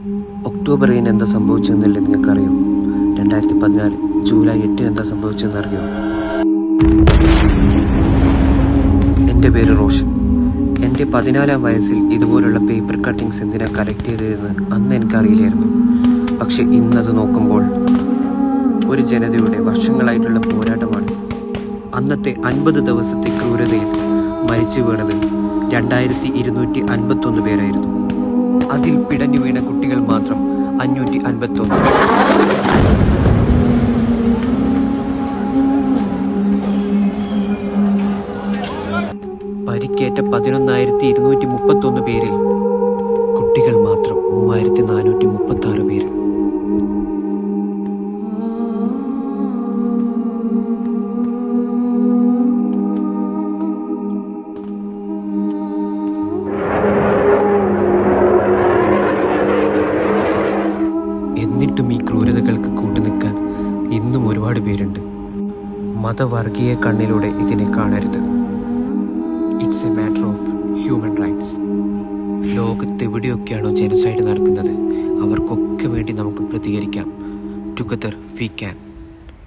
October ഏഴിന് എന്താ സംഭവിച്ചതെന്നില്ല നിങ്ങൾക്കറിയോ? രണ്ടായിരത്തി പതിനാല് ജൂലൈ എട്ടിന് എന്താ സംഭവിച്ചതെന്ന് അറിയോ എന്റെ പേര് റോഷൻ. എന്റെ പതിനാലാം വയസ്സിൽ ഇതുപോലുള്ള പേപ്പർ കട്ടിങ്സ് എന്തിനാ കളക്ട് ചെയ്തതെന്ന് അന്ന് എനിക്കറിയില്ലായിരുന്നു. പക്ഷെ ഇന്നത് നോക്കുമ്പോൾ ഒരു ജനതയുടെ വർഷങ്ങളായിട്ടുള്ള പോരാട്ടമാണ്. അന്നത്തെ അൻപത് ദിവസത്തെ ക്രൂരതയിൽ മരിച്ചു വീണത് രണ്ടായിരത്തി ഇരുന്നൂറ്റി അൻപത്തൊന്ന് പേരായിരുന്നു. അതിൽ പിടഞ്ഞു വീണ കുട്ടികൾ മാത്രം അഞ്ഞൂറ്റി അൻപത്തൊന്ന് പരിക്കേറ്റ പതിനൊന്നായിരത്തി ഇരുന്നൂറ്റി മുപ്പത്തൊന്ന് പേരിൽ ക്രൂരതകൾക്ക് കൂട്ടുനിൽക്കാൻ ഇന്നും ഒരുപാട് പേരുണ്ട്. മതവർഗീയ കണ്ണിലൂടെ ഇതിനെ കാണരുത്. It's a matter of human rights ലോകത്ത് എവിടെയൊക്കെയാണോ ജനസൈഡ് നടക്കുന്നത്? അവർക്കൊക്കെ വേണ്ടി നമുക്ക് പ്രതികരിക്കാം. Together we can